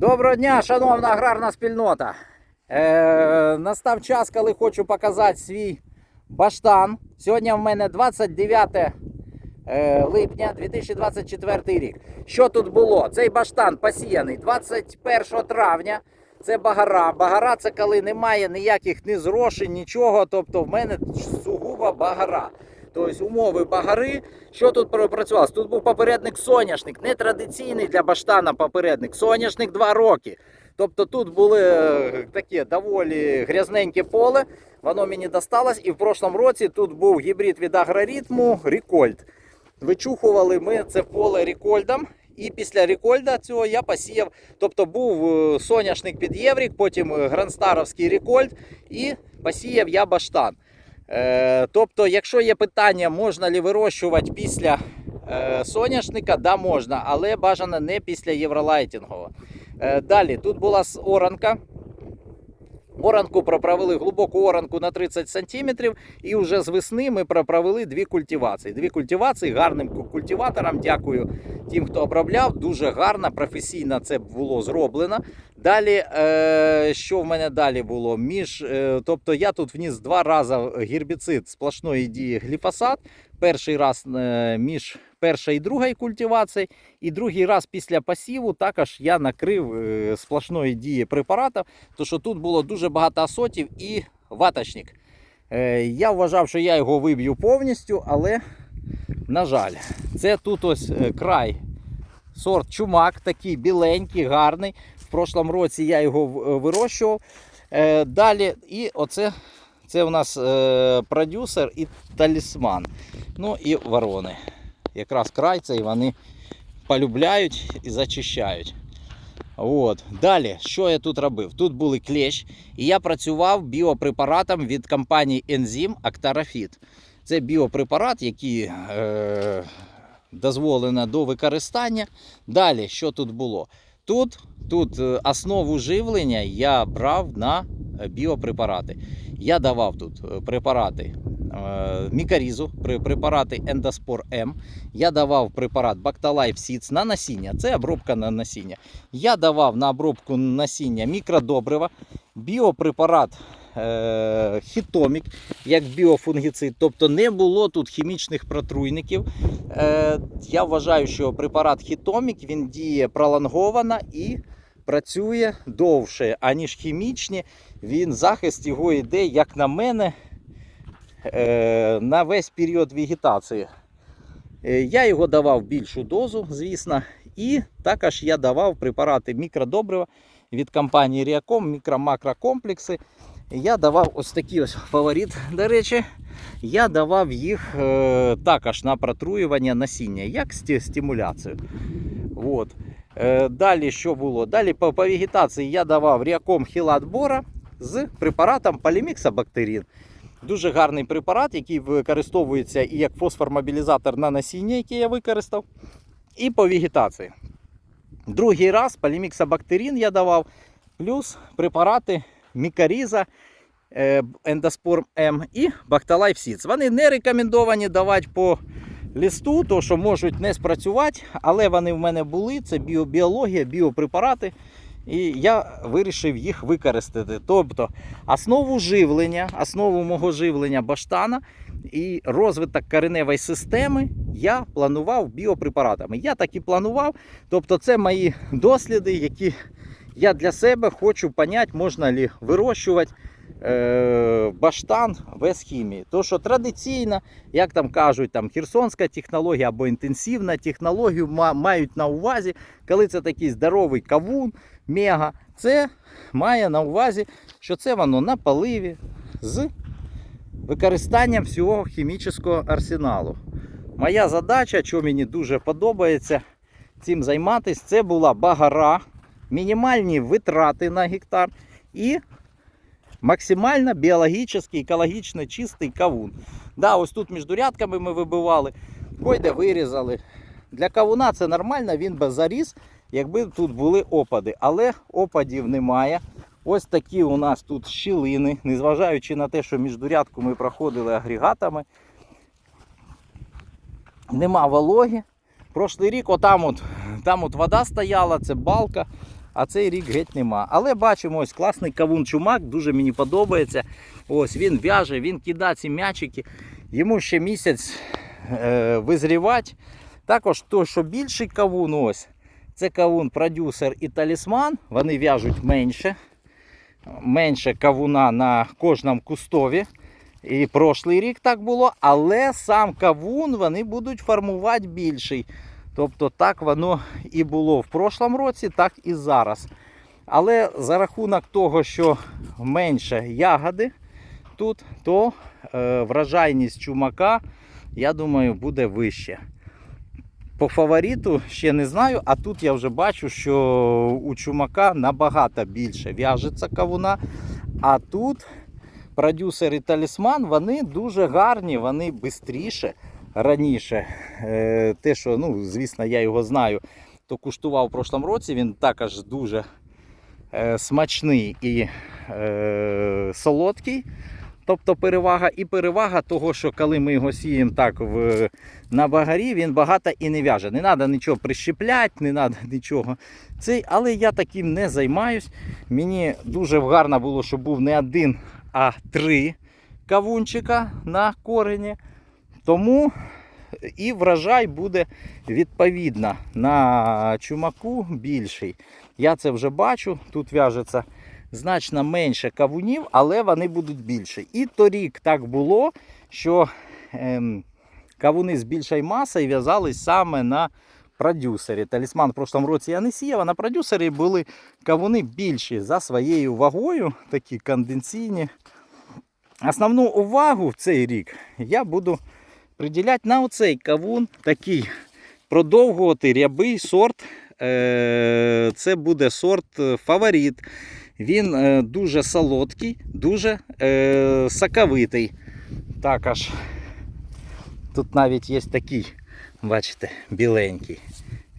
Доброго дня, шановна аграрна спільнота. Е, настав час, коли хочу показати свій баштан. Сьогодні в мене 29 е, липня 2024 рік. Що тут було? Цей баштан посіяний 21 травня. Це багара. Багара це коли немає ніяких ні зрошень, нічого. Тобто в мене сугубо багара. Тобто умови багари. Що тут пропрацювалося? Тут був попередник соняшник, нетрадиційний для баштана попередник. Соняшник 2 роки. Тобто тут були е, таке доволі грязненьке поле, воно мені досталось. І в прошлому році тут був гібрид від агроритму Рікольд. Вичухували ми це поле Рікольдом. І після Рікольда цього я посіяв. Тобто був е, соняшник під Єврік, потім е, Гранстаровський Рікольд і посіяв я баштан. Е, тобто, якщо є питання, можна ли вирощувати після е, соняшника, да, можна, але бажано не після євролайтінгового. Е, далі, тут була оранка. Оранку проправили глибоку оранку на 30 см, і вже з весни ми проправили дві культивації. Дві культивації гарним культиваторам. Дякую тим, хто обробляв. Дуже гарно, професійно це було зроблено. Далі, е, що в мене далі було? Між, е, тобто я тут вніс два рази гербіцид сплошної дії гліфосат. Перший раз е, між першою і другою культивацією, і другий раз після посіву також я накрив е, сплошної дії препаратів, тому що тут було дуже багато асотів і ваточник. Е, Я вважав, що я його виб'ю повністю, але, на жаль, це тут ось край. Сорт чумак, такий біленький, гарний. В прошлому році я його вирощував. Далі, і оце це у нас е, продюсер і талісман. Ну і ворони. Якраз край цей вони полюбляють і зачищають. От. Далі, що я тут робив? Тут були клещ, і я працював біопрепаратом від компанії Enzyme Actarafit. Це біопрепарат, який е, дозволено до використання. Далі, що тут було? Тут, тут е, основу живлення я брав на біопрепарати. Я давав тут е, препарати е, мікарізу, препарати Ендоспор М. Я давав препарат Bactolife Seeds на насіння. Це обробка на насіння. Я давав на обробку насіння мікродобрива, біопрепарат е, хітомік, як біофунгіцид. Тобто не було тут хімічних протруйників. Я вважаю, що препарат хітомік він діє пролонговано і працює довше, аніж хімічні. Він захист його йде, як на мене, е, на весь період вегетації. Е, Я його давав більшу дозу, звісно, і також я давав препарати мікродобрива від компанії Ріаком, мікро-макрокомплекси. Я давав ось такий ось фаворит, до речі. Я давав їх е, також на протруювання насіння, як стимуляцію. От. Е, далі що було? Далі по, по вегетації я давав Ріаком Хілат Бора з препаратом поліміксабактерин. Дуже гарний препарат, який використовується і як фосформобілізатор на насіння, який я використав, і по вегетації. Другий раз поліміксабактерин я давав, плюс препарати Мікаріза, е, Ендоспорм М і Seeds. Вони не рекомендовані давати по листу, то що можуть не спрацювати, але вони в мене були. Це біобіологія, біопрепарати. І я вирішив їх використати. Тобто основу живлення, основу мого живлення баштана і розвиток кореневої системи я планував біопрепаратами. Я так і планував. Тобто, це мої досліди, які я для себе хочу поняти, можна ли вирощувати е, баштан без хімії. То, що традиційно, як там кажуть, там херсонська технологія або інтенсивна технологію мають на увазі, коли це такий здоровий кавун, мега, це має на увазі, що це воно на поливі з використанням всього хімічного арсеналу. Моя задача, що мені дуже подобається цим займатися, це була багара, мінімальні витрати на гектар і максимально біологічний, екологічно чистий кавун. Да, ось тут між рядками ми вибивали, койде вирізали. Для кавуна це нормально, він би заріс, якби тут були опади. Але опадів немає. Ось такі у нас тут щілини, незважаючи на те, що між рядку ми проходили агрегатами. Нема вологи. Прошлий рік отам от, там от вода стояла, це балка. А цей рік геть нема. Але бачимо, ось класний кавун чумак, дуже мені подобається. Ось він в'яже, він кидає ці м'ячики. Йому ще місяць е, визрівати. Також той, що більший кавун, ось, це кавун продюсер і талісман. Вони в'яжуть менше. Менше кавуна на кожному кустові. І прошлий рік так було, але сам кавун вони будуть формувати більший. Тобто так воно і було в прошлому році, так і зараз. Але за рахунок того, що менше ягоди тут, то е, вражайність чумака, я думаю, буде вище. По фавориту ще не знаю, а тут я вже бачу, що у чумака набагато більше в'яжеться кавуна. А тут продюсер і талісман, вони дуже гарні, вони швидше раніше. Е, те, що, ну, звісно, я його знаю, то куштував в прошлому році, він також дуже е, смачний і е, солодкий. Тобто перевага і перевага того, що коли ми його сіємо так в, на багарі, він багато і не в'яже. Не треба нічого прищепляти, не треба нічого. Цей, але я таким не займаюсь. Мені дуже гарно було, щоб був не один, а три кавунчика на корені. Тому і врожай буде відповідно на чумаку більший. Я це вже бачу. Тут в'яжеться значно менше кавунів, але вони будуть більші. І торік так було, що ем, кавуни з більшою масою в'язались саме на продюсері. Талісман в прошлому році я не сіяв, а на продюсері були кавуни більші за своєю вагою, такі конденсійні. Основну увагу в цей рік я буду приділяти на оцей кавун, такий продовгувати рябий сорт. Е, Це буде сорт е, фаворит. Він е, дуже солодкий, дуже соковитий. Також тут навіть є такий, бачите, біленький.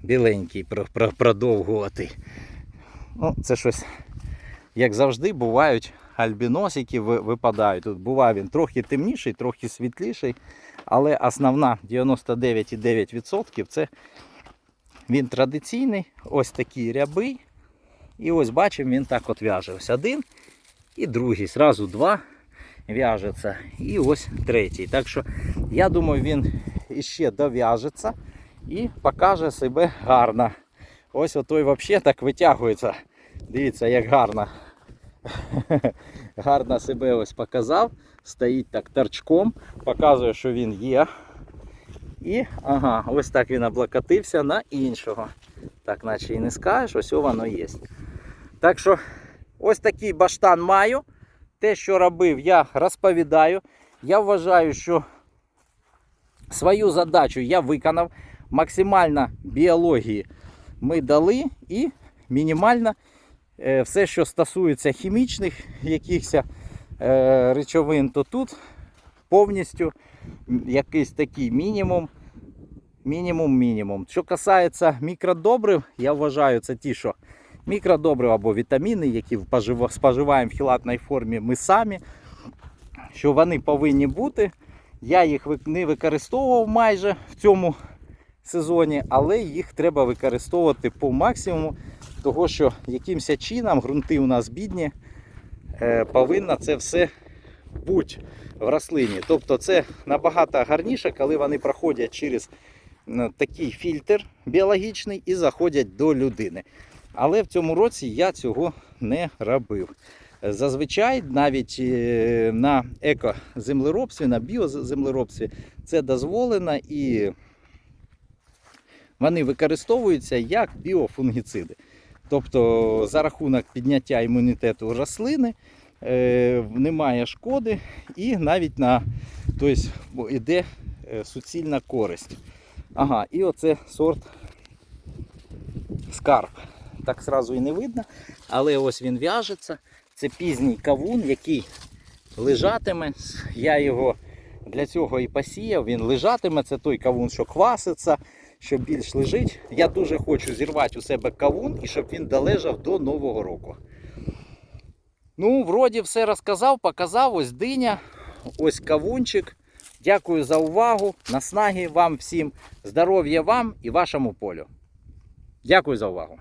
Біленький про- про- продовгуватий. Ну, це щось, як завжди, бувають альбіносики випадають. Тут буває він трохи темніший, трохи світліший. Але основна 99,9% це він традиційний, ось такий рябий. І ось бачимо, він так от в'яже. Ось один і другий. Зразу два в'яжеться. І ось третій. Так що я думаю, він іще дов'яжеться і покаже себе гарно. Ось отой взагалі так витягується. Дивіться, як гарно. Гарно себе ось показав. Стоїть так торчком, показує, що він є. І ага, ось так він облокотився на іншого. Так, наче і не скажеш, ось воно є. Так що ось такий баштан маю. Те, що робив, я розповідаю. Я вважаю, що свою задачу я виконав. Максимально біології ми дали і мінімально все, що стосується хімічних якихось е, речовин, то тут повністю якийсь такий мінімум. Мінімум-мінімум. Що касається мікродобрив, я вважаю, це ті, що мікродобрив або вітаміни, які споживаємо в хілатній формі ми самі, що вони повинні бути. Я їх не використовував майже в цьому сезоні, але їх треба використовувати по максимуму, того що якимось чином ґрунти у нас бідні, е, повинно це все бути в рослині. Тобто це набагато гарніше, коли вони проходять через такий фільтр біологічний і заходять до людини. Але в цьому році я цього не робив. Зазвичай навіть е, на екоземлеробстві, на біоземлеробстві це дозволено і вони використовуються як біофунгіциди. Тобто за рахунок підняття імунітету рослини е, немає шкоди і навіть на тобто, йде е, суцільна користь. Ага, і оце сорт скарб. Так зразу і не видно, але ось він в'яжеться. Це пізній кавун, який лежатиме. Я його для цього і посіяв. Він лежатиме. Це той кавун, що кваситься, що більш лежить. Я дуже хочу зірвати у себе кавун і щоб він долежав до Нового року. Ну, вроді все розказав, показав. Ось диня, ось кавунчик. Дякую за увагу. Наснаги вам всім, здоров'я вам і вашому полю. Дякую за увагу.